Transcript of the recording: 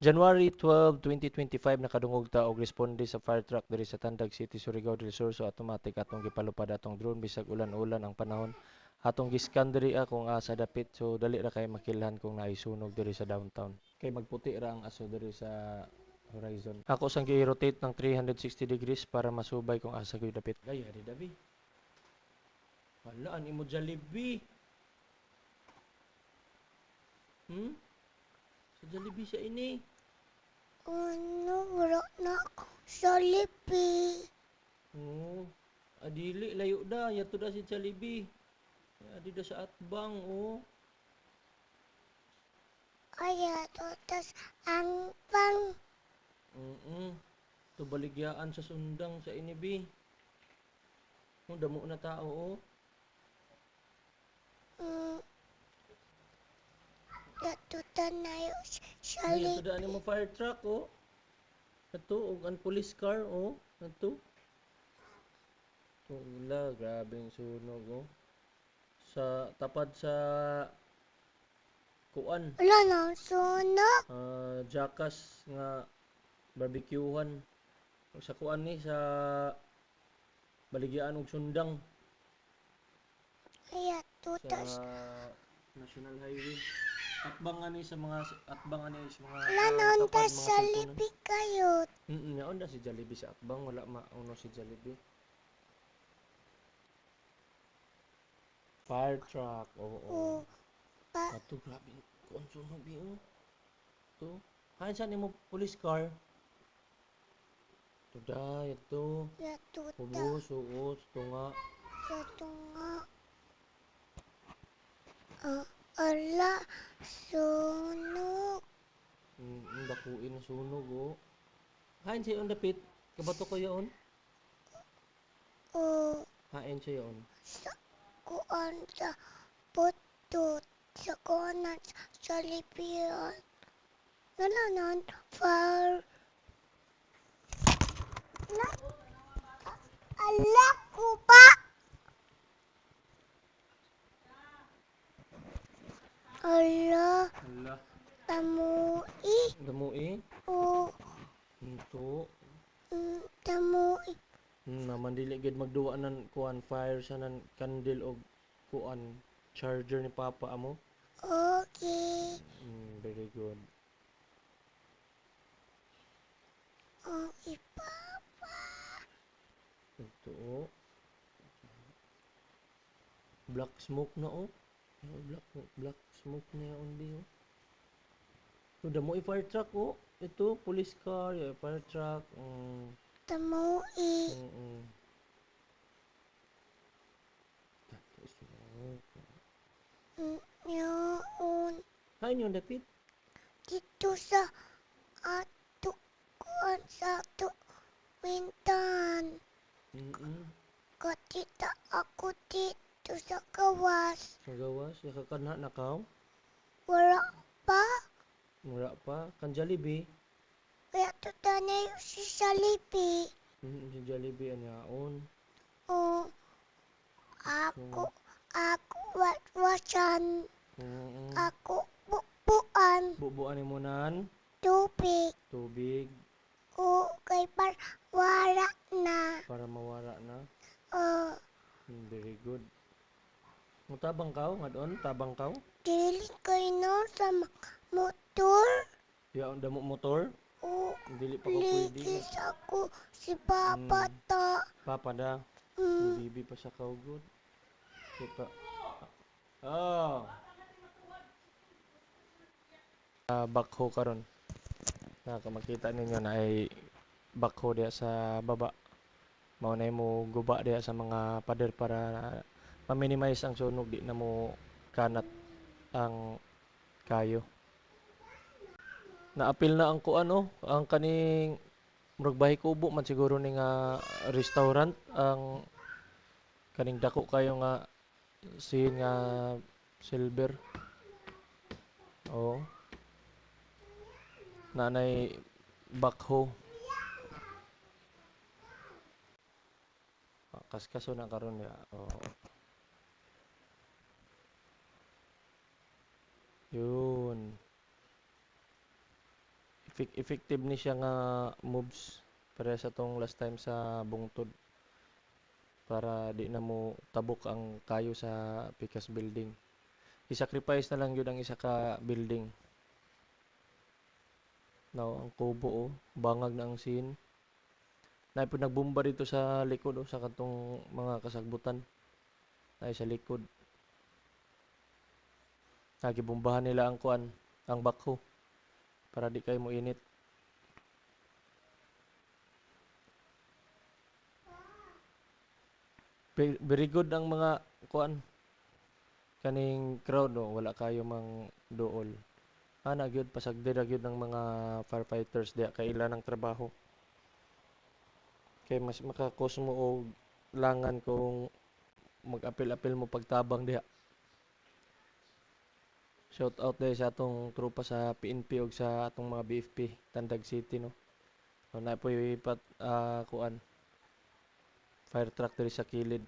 January 12, 2025 nakadungog ta og responde sa fire truck diri sa Tandag City, Surigao del Sur so automatic atong gipalupad atong drone bisag ulan-ulan ang panahon. Atong giskan diri ah, kung asa dapit so dali ra kay makilhan kung naay sunog diri sa downtown. Kay magputi ra ang aso diri sa horizon. Ako sang gi-rotate ng 360 degrees para masubay kung asa gyud dapit. Gaya di dabi. Wala ani mo Jollibee. Hmm? Sa Jollibee siya ini. Ano, wala na ako sa lipi. Oo. Adili, layo da. Yato da si Jollibee. Adi da sa atbang, oh. Kaya to, tas ang pang, Mm Ito baligyaan sa sundang sa inibi. Oh, damo na tao, oh. mm, datutan na yung sa Ay, ito lipi. da mo fire truck, oh. Ito, og ang police car, oh. Ito. Wala, grabe yung sunog, oh. Sa, tapad sa kuan. Wala na sunog. ah jakas nga barbecuehan sa kuan ni sa baligyan og sundang Kaya to, sa National Highway atbangan ni sa mga atbangan ni sa mga wala na ang tapad, tas mga sa lipi kayo. Mm, yaon na si Jollibee sa atbang wala mauno si Jollibee. Fire truck oo. O, pa, ato grabe kuan sunog bi oh. To hain sa nimo police car? To day ito. Datuta, Ubus, uos, tunga. datunga. Ah, ala, sunog. Mm, mm, dakuin ang sunog, oh. Hain siya yung dapit. Kabato ko yaon. O, Hain siya yaon. sa kuan sa putut sa kuanan sa lipian. Nalanan, far. Na, ala ko? Ala, Hala. tamui. Damo eh. O, Ito. mm, tamui. Hmm, naman dili gid magduwa ng kuan fire sa nan candle og kuan charger ni papa amo. Okay. Hmm, very good. Okay, papa. Ito. Black smoke na oh. Oh, black black smoke na yaon di oh. So damo i fire truck oh. Ito police car, yeah, fire truck. Mm. Tamui. Mm-mm. Tapos, oh. Mm, Yun. Hay niyo dapit. Dito sa ato kuan sa ato wintan. Mm-mm. Katita ako dito sa kawas. Sa gawas, nakakanha na kaw. Wala pa. Mura pa. Kan Jollibee. Kaya to tanay si Salipi. Mm, si Jollibee anyaon. O ako, ako watwasan. Mm-mm. Ako bubuan. Bubuan ni mo nan. Tubig. Tubig O kay par wala na. para mawara na. O Mm, very good. Mutabang kaw nga doon, tabang kaw. dili kay no sa motor. Ya, damo motor. O Dili pa ko pwede. Ligis ako si Papa Mm. ta. Papa da. Mm. Bibi pa sa kaw good. Kita. Oh. Uh, backhoe karon. Nakamakita ninyo na ay backhoe diya sa baba. Mao na mo guba diya sa mga pader para ma-minimize ang sunog di na mo kanat ang kayo. Naapil na ang kuan oh, ang kaning murag bahay kubo man siguro ni nga restaurant ang kaning dako kayo nga sin nga silver. Oh. Nanay backhoe. Ah, Kaskaso na karon ya. Oh. Yun. effect- effective ni siya nga moves. Para sa tong last time sa bungtod. Para di na mo tabok ang kayo sa pikas building. I-sacrifice na lang yun ang isa ka building. Now ang kubo oh. Bangag na ang scene. Na po nagbomba dito sa likod oh, sa katong mga kasagbutan. Ay sa likod nagibombahan nila ang kuan ang bakho para di kayo mo init Ve- very good ang mga kuan kaning crowd no? Wala kayo mang dool ana gyud pasagdi ra gyud ng mga firefighters. Diya kay ila ng trabaho. Kay mas makakos mo og langan kung mag-apil-apil mo pagtabang diha shout out dahil sa atong tropa sa PNP ug sa atong mga BFP Tandag City no? No na po pat ah, kuan fire truck diri sa kilid